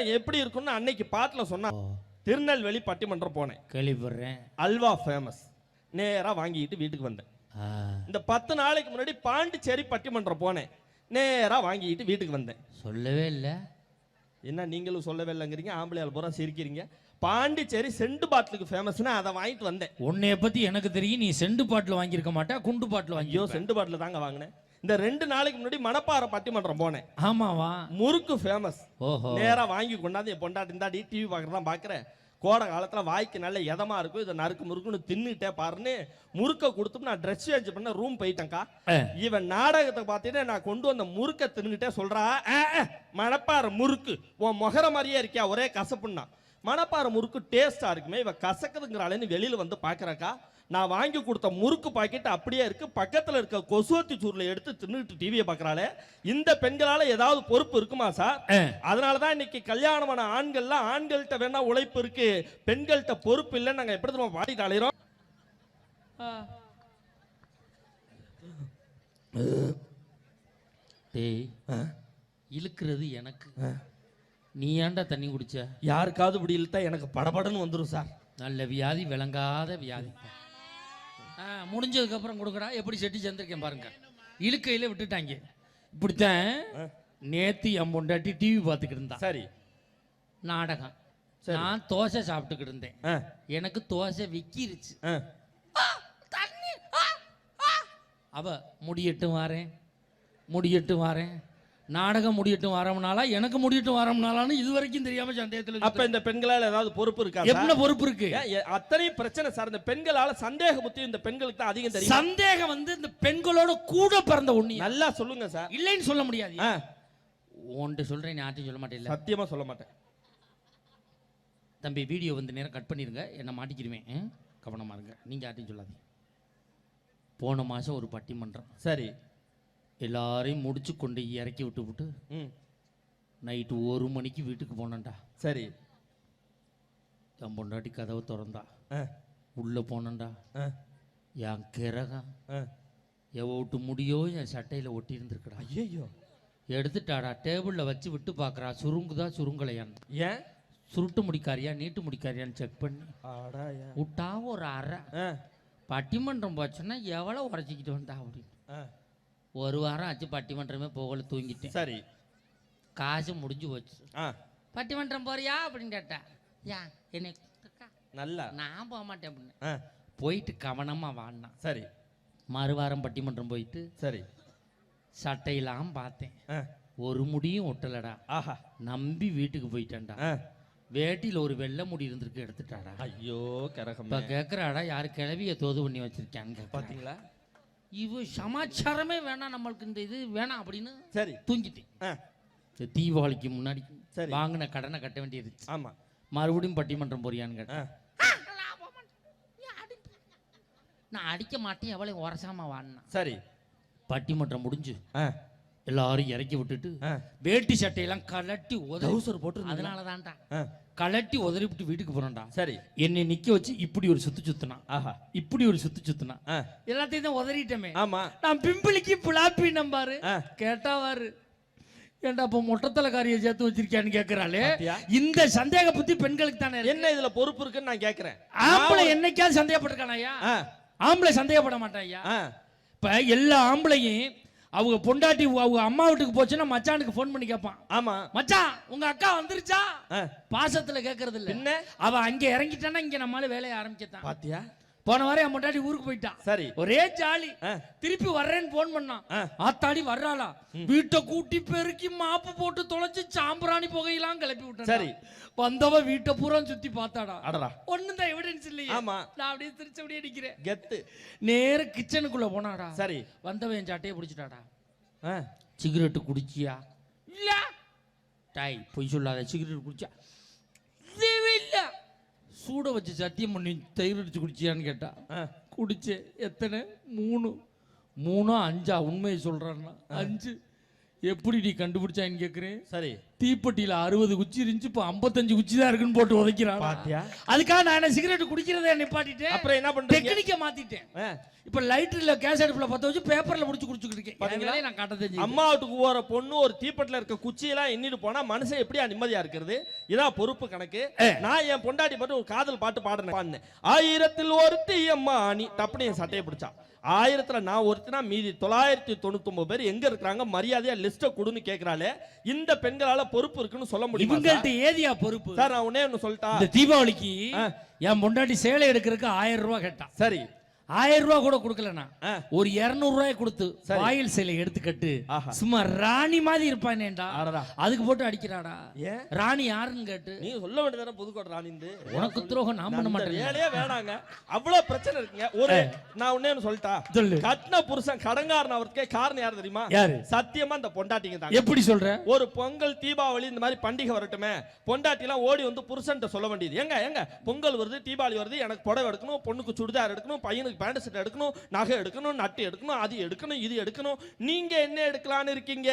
நேரம் எப்படி இருக்கும்னு அன்னைக்கு பாட்டுல சொன்னா. திருநெல்வேலி பட்டிமன்றம் போனேன். கேள்விப்படுறேன். அல்வா ஃபேமஸ் நேரா வாங்கிட்டு வீட்டுக்கு வந்தேன். இந்த பத்து நாளைக்கு முன்னாடி பாண்டிச்சேரி பட்டிமன்றம் போனேன். நேரா வாங்கிட்டு வீட்டுக்கு வந்தேன். சொல்லவே இல்லை. என்ன நீங்களும் சொல்லவே இல்லைங்கிறீங்க? ஆம்பளையால் பூரா சிரிக்கிறீங்க. பாண்டிச்சேரி செண்டு பாட்டிலுக்கு ஃபேமஸ்னா அதை வாங்கிட்டு வந்தேன். உன்னைய பத்தி எனக்கு தெரியும். நீ செண்டு பாட்டில் வாங்கியிருக்க மாட்டா குண்டு பாட்டில் வாங்கியோ செண்டு பாட்டில் தாங்க வாங்கினேன். இந்த ரெண்டு நாளைக்கு முன்னாடி மணப்பாறை பட்டிமன்றம் போனேன். ஆமாவா? முறுக்கு ஃபேமஸ் ஓஹோ. நேரா வாங்கி கொண்டாந்து என் பொண்டாட்டி இந்தாடி டிவி பார்க்குறதான் பார்க்குறேன். கோடை காலத்தில் வாய்க்கு நல்ல இதமா இருக்கும் இதை நறுக்கு முறுக்குன்னு தின்னுட்டே பாருன்னு முறுக்க கொடுத்து நான் ட்ரெஸ் சேஞ்ச் பண்ண ரூம் போயிட்டேன்க்கா. இவன் நாடகத்தை பார்த்துட்டு நான் கொண்டு வந்த முறுக்க தின்னுட்டே சொல்றா "ஆ, ஆ, மணப்பாறை முறுக்கு. உன் முகர மாதிரியே இருக்கியா? ஒரே கசப்புன்னா. மணப்பாறை முறுக்கு டேஸ்டா இருக்குமே இவ கசக்குதுங்கிறாளேன்னு வெளியில வந்து பார்க்கறக்கா நான் வாங்கி கொடுத்த முறுக்கு பாக்கெட் அப்படியே இருக்கு. பக்கத்துல இருக்க கொசுவத்தி சூர்ல எடுத்து தின்னுட்டு டிவியை பார்க்கறாளே இந்த பெண்களால ஏதாவது பொறுப்பு இருக்குமா சார்? ஆ, அதனாலதான் இன்னைக்கு கல்யாணமான ஆண்கள்லாம் ஆண்கள்கிட்ட வேணா உழைப்பு இருக்கு. பெண்கள்கிட்ட பொறுப்பு இல்லைன்னு நாங்க எப்படி தெரியுமா பாடிட்டு அலையிறோம் டேய் இழுக்கிறது எனக்கு. நீ ஏன்டா தண்ணி குடிச்ச? யாருக்காவது இப்படி இழுத்தா எனக்கு படபடன்னு வந்துரும் சார். நல்ல வியாதி விளங்காத வியாதி. ஆ முடிஞ்சதுக்கு அப்புறம் கொடுக்கடா. எப்படி செட்டி சேர்ந்திருக்கேன் பாருங்க. இழுக்கையில விட்டுட்டாங்க. இப்படித்தான் நேத்து என் பொண்டாட்டி டிவி பார்த்துக்கிட்டு இருந்தா. சரி. நாடகம். நான் தோசை சாப்பிட்டுக்கிட்டு இருந்தேன். எனக்கு தோசை விக்கிருச்சு. ஆ. அவ முடியட்டும் வாரேன். முடியட்டும் வாரேன். நாடகம் முடியட்டும் வரம்னாலா எனக்கு முடியட்டும் வரம்னாலான்னு இது வரைக்கும் தெரியாம சந்தேகத்தில் அப்ப இந்த பெண்களால ஏதாவது பொறுப்பு இருக்கா? என்ன பொறுப்பு இருக்கு? அத்தனையும் பிரச்சனை சார். இந்த பெண்களால சந்தேக புத்தி இந்த பெண்களுக்கு தான் அதிகம் தெரியும். சந்தேகம் வந்து இந்த பெண்களோட கூட பிறந்த ஒண்ணு. நல்லா சொல்லுங்க சார். இல்லைன்னு சொல்ல முடியாது. உன்கிட்ட சொல்றேன் நீ யார்ட்டையும் சொல்ல மாட்டேன் சத்தியமா சொல்ல மாட்டேன். தம்பி வீடியோ வந்து நேரம் கட் பண்ணிருங்க. என்ன மாட்டிக்கிடுவேன்? கவனமா இருங்க. நீங்க யார்ட்டையும் சொல்லாதீங்க. போன மாசம் ஒரு பட்டிமன்றம். சரி. எல்லாரையும் முடிச்சு கொண்டு இறக்கி விட்டு விட்டு நைட்டு ஒரு மணிக்கு வீட்டுக்கு போனேன்டா. சரி. என் பொண்டாட்டி கதவை திறந்தா. உள்ள போனேன்டா. என் கிரகம் ஆ. எவ விட்டு முடியோ என் சட்டையில ஒட்டி இருந்திருக்கடா. ஐயையோ. எடுத்துட்டாடா டேபிள்ல வச்சு விட்டு பார்க்கறா சுருங்குதா சுருங்கலையான்னு. ஏன்? சுருட்டு முடிக்காரியா நீட்டு முடிக்காரியான்னு செக் பண்ணி. விட்டா ஒரு அரை பட்டிமன்றம் போச்சுன்னா எவ்வளோ உடச்சிக்கிட்டு வந்தா அப்படின்னு. ஒரு வாரம் ஆச்சு பட்டிமன்றமே போகல தூங்கிட்டேன். சரி. காசு முடிஞ்சு போச்சு. ஆ. பட்டிமன்றம் போறியா அப்படின்னு கேட்டா யா என்னை? நல்லா. நான் போக மாட்டேன் அப்படின்னு. போயிட்டு கவனமா வாடினான் சரி. மறுவாரம் பட்டிமன்றம் போயிட்டு சரி. சட்டையெல்லாம் பார்த்தேன். ஒரு முடியும் ஒட்டலடா. ஆஹா. நம்பி வீட்டுக்கு போயிட்டேன்டா. வேட்டியில் ஒரு வெள்ளை முடி இருந்திருக்கு எடுத்துட்டாடா. ஐயோ கரகம். இப்ப கேக்குறாடா யாரு கிளவிய தோது பண்ணி வச்சிருக்காங்க பாத்தீங்க பாத்தீங்களா? இவ சமாச்சாரமே வேணாம் நம்மளுக்கு இந்த இது வேணாம் அப்படின்னு சரி. தூங்கிட்டேன். தீபாவளிக்கு முன்னாடி சரி. வாங்கின கடனை கட்ட வேண்டியிருச்சு ஆமா. மறுபடியும் பட்டிமன்றம் போறியான்னு கேட்டேன். நான் அடிக்க மாட்டேன் எவ்வளவு உரசாம வாடினா சரி. பட்டிமன்றம் முடிஞ்சு ஆ. எல்லாரும் இறக்கி விட்டுட்டு ஆ. வேட்டி சட்டையெல்லாம் கலட்டி உதறி டவுசர் போட்டு அதனால தான்டா ஆ. கலட்டி உதறி விட்டு வீட்டுக்கு போறேன்டா சரி. என்னை நிக்க வச்சு இப்படி ஒரு சுத்து சுத்தினான் ஆஹா. இப்படி ஒரு சுத்து சுத்தினான் ஆ. எல்லாத்தையும் தான் உதறிட்டமே. ஆமா. நான் பிம்பிளிக்கு பிளாப்பி நம்பாரு. ஆ. கேட்டாவாரு ஏன்டா அப்ப மொட்டத்தலைக்காரியை சேர்த்து வச்சிருக்கியான்னு பாத்தியா? இந்த சந்தேக புத்தி பெண்களுக்கு தானே இருக்கு. என்ன இதுல பொறுப்பு இருக்குன்னு நான் கேக்குறேன்? ஆம்பளை என்னைக்காவது சந்தேகப்பட்டிருக்கானா ஐயா? ஆ. ஆம்பளை சந்தேகப்பட மாட்டான் ஐயா? ஆ. இப்ப எல்லா ஆம்பளையும் அவங்க பொண்டாட்டி அவங்க அம்மா வீட்டுக்கு போச்சுன்னா மச்சானுக்கு ஃபோன் பண்ணி கேட்பான். ஆமா. மச்சான் உங்க அக்கா வந்துருச்சா? பாசத்துல கேக்குறது இல்ல என்ன அவ அங்க இறங்கிட்டான்னா இங்க நம்மளால வேலையை ஆரம்பிக்கத்தான். பாத்தியா? போன வாரம் என் பொண்டாட்டி ஊருக்கு போயிட்டான் சரி. ஒரே ஜாலி. திருப்பி வர்றேன்னு போன் பண்ணான். ஆத்தாடி வர்றாளா? வீட்டை கூட்டி பெருக்கி மாப்பு போட்டு தொலைச்சு சாம்பிராணி புகையெல்லாம் கிளப்பி விட்டான் சரி. வந்தவ வீட்டை பூரா சுத்தி பார்த்தாடா. அடடா. ஒண்ணும் தான் எவிடன்ஸ் இல்லையே. ஆமா. நான் அப்படியே திருச்சி அப்படியே நிக்கிறேன். கெத்து. நேர கிச்சனுக்குள்ள போனாடா. சரி. வந்தவன் என் சட்டையை பிடிச்சிட்டாடா. சிகரெட்டு குடிச்சியா? இல்ல. டாய் பொய் சொல்லாத. சிகரெட் குடிச்சா? சூட வச்சு சத்தியம் பண்ணி தயிர் அடிச்சு குடிச்சியான்னு கேட்டா ஆ. குடிச்சேன் எத்தனை? மூணு. மூணா அஞ்சா? உண்மையை சொல்றான்னா அஞ்சு. எப்படி நீ கண்டுபிடிச்சான்னு கேட்குறேன் சரி. தீப்பெட்டியில அறுபது குச்சி இருந்துச்சு இப்போ ஐம்பத்தஞ்சு குச்சி தான் இருக்குன்னு போட்டு உதைக்கிறான்? பாத்தியா? அதுக்காக நான் என்ன சிகரெட் குடிக்கிறதே நிப்பாட்டிட்டேன். அப்புறம் என்ன பண்றீங்க? டெக்னிக்க மாத்திட்டேன். ஆ, இப்ப லைட்டர்ல கேஸ் அடுப்புல பத்த வச்சு பேப்பர்ல முடிச்சு குடிச்சுக்கிட்டு இருக்கேன். பாத்தீங்களா? நான் காட்ட தெரிஞ்சு அம்மா வீட்டுக்கு போற பொண்ணு ஒரு தீப்பெட்டில இருக்க குச்சியெல்லாம் எண்ணிட்டு போனா மனுஷன் எப்படியா நிம்மதியா இருக்கிறது? இதான் பொறுப்பு கணக்கு. நான் என் பொண்டாட்டி பாட்டு ஒரு காதல் பாட்டு பாடுறேன். பாடினேன். ஆயிரத்தில் ஒருத்தி அம்மா நீ டப்புனு என் சட்டையை பிடிச்சா ஆயிரத்துல நான் ஒருத்தினா மீதி தொள்ளாயிரத்தி தொண்ணூத்தி பேர் எங்க இருக்கிறாங்க? மரியாதையா லிஸ்ட கொடுன்னு கேக்குறாளே. இந்த பெண்களால பொறுப்பு இருக்குன்னு சொல்ல முடியுமா? இவங்கள்ட்ட ஏதியா பொறுப்பு சார் நான் உன்னே ஒண்ணு சொல்லிட்டா இந்த தீபாவளிக்கு. என் பொண்டாட்டி சேலை எடுக்கிறதுக்கு ஆயிரம் ரூபாய் கேட்டான் சரி ஆயிரம் ரூபாய் கூட கொடுக்கலண்ணா. ஒரு இருநூறு ரூபாய் கொடுத்து. வாயில் சேலை எடுத்துக்கட்டு. சும்மா ராணி மாதிரி இருப்பானேண்டா. அடடா. அதுக்கு போட்டு அடிக்கிறாடா. ராணி யாருன்னு கேட்டு. நீ சொல்ல வேண்டியதானே புதுக்கோட்டை ராணிந்து உனக்கு துரோகம் நான் பண்ண மாட்டேன். வேலையே வேணாங்க. அவ்வளவு பிரச்சனை இருக்குங்க. ஒரு நான் ஒண்ணே சொல்லிட்டா. சொல்லு. கட்டின புருஷன் கடங்காரன் அவருக்கே காரணம் யார் தெரியுமா? யாரு? சத்தியமா இந்த பொண்டாட்டிங்க தான் எப்படி சொல்ற? ஒரு பொங்கல் தீபாவளி இந்த மாதிரி பண்டிகை வரட்டுமே பொண்டாட்டி எல்லாம் ஓடி வந்து புருஷன்ட்ட சொல்ல வேண்டியது. எங்க எங்க பொங்கல் வருது தீபாவளி வருது எனக்கு புடவை எடுக்கணும் பொண்ணுக்கு சுடிதார் எடுக்கணும் பையனுக்கு பேண்ட் ஷர்ட் எடுக்கணும் நகை எடுக்கணும் நட்டு எடுக்கணும் அது எடுக்கணும் இது எடுக்கணும். நீங்க என்ன எடுக்கலான்னு இருக்கீங்க?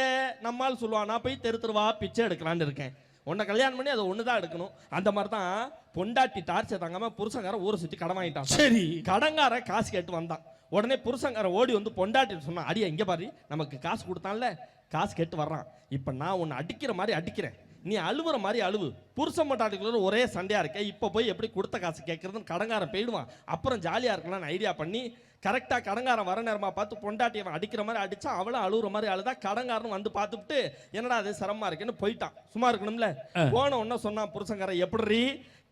நம்மால் சொல்லுவான் நான் போய் தெரு தெருவா பிச்சை எடுக்கலான்னு இருக்கேன். உன்னை கல்யாணம் பண்ணி அதை ஒன்று தான் எடுக்கணும். அந்த மாதிரி தான் பொண்டாட்டி டார்ச்சர் தாங்காம புருஷங்காரன் ஊரை சுற்றி கடன் வாங்கிட்டான். சரி. கடங்காரன் காசு கேட்டு வந்தான். உடனே புருஷங்காரன் ஓடி வந்து பொண்டாட்டி சொன்னான் அடியா இங்க பாரு நமக்கு காசு கொடுத்தான்ல. காசு கேட்டு வர்றான். இப்போ நான் உன்னை அடிக்கிற மாதிரி அடிக்கிறேன். நீ அழுவுற மாதிரி அழுவு. புருஷன் மட்டாட்டிக்குள்ள ஒரே சண்டையா இருக்க. இப்போ போய் எப்படி கொடுத்த காசு கேட்கறதுன்னு கடங்காரன் போயிடுவான். அப்புறம் ஜாலியா இருக்கலாம்னு ஐடியா பண்ணி கரெக்டாக கடங்காரன் வர நேரமா பார்த்து பொண்டாட்டி அவன் அடிக்கிற மாதிரி அடிச்சா அவளும் அழுவுற மாதிரி அழுதா கடங்காரன் வந்து பார்த்துட்டு என்னடா அது சிரமமா இருக்குன்னு போயிட்டான். சும்மா இருக்கணும்ல. போன உடனே சொன்னான் புருஷங்காரன் எப்படி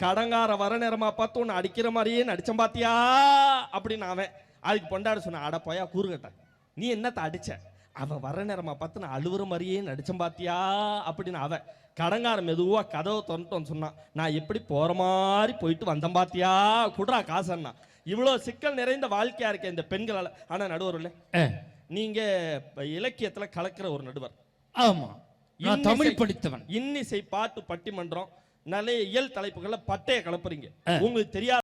கடங்கார வர நேரமா பார்த்து உன்னை அடிக்கிற மாதிரியே நடிச்சம் பாத்தியா? அப்படின்னு அவன். அதுக்கு பொண்டாடி சொன்னான் அட போயா கூறுகட்ட நீ என்னத்த அடிச்ச? அவன் வர நேரமா பார்த்து நான் அழுவுற மாதிரியே நடிச்சம் பாத்தியா? அப்படின்னு அவன் கடங்காரன் மெதுவா கதவை திறந்துட்டோன்னு சொன்னான். நான் எப்படி போற மாதிரி போயிட்டு வந்தேன் பாத்தியா? குடுறா காசன்னா. இவ்வளோ சிக்கல் நிறைந்த வாழ்க்கையா இருக்க இந்த பெண்களால. ஆனா நடுவர்ல ஆ, நீங்க இலக்கியத்துல கலக்கிற ஒரு நடுவர். ஆமா. நான் தமிழ் படித்தவன். இன்னிசை பாட்டு பட்டிமன்றம் நிறைய இயல் தலைப்புகள்ல பட்டைய கலப்புறீங்க. உங்களுக்கு தெரியாத